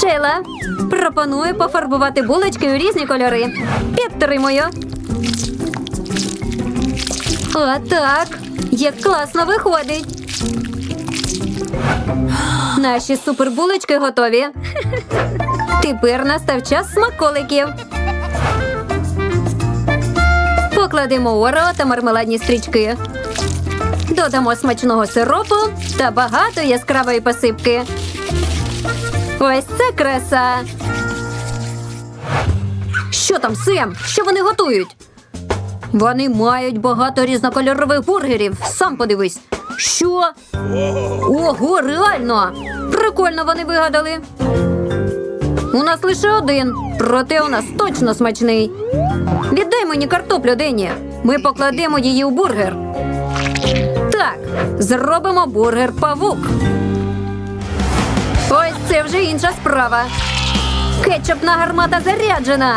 Шейла, пропоную пофарбувати булочки у різні кольори. Підтримую. Отак. Як класно виходить. Наші супербулочки готові. Тепер настав час смаколиків. Покладемо орео та мармеладні стрічки. Додамо смачного сиропу та багато яскравої посипки. Ось це краса. Що там, Сем? Що вони готують? Вони мають багато різнокольорових бургерів. Сам подивись. Що? Ого, реально! Прикольно вони вигадали. У нас лише один, проте у нас точно смачний. Віддай мені картоплю, Дені. Ми покладемо її у бургер. Так, зробимо бургер павук. Вже інша справа. Кетчупна гармата заряджена.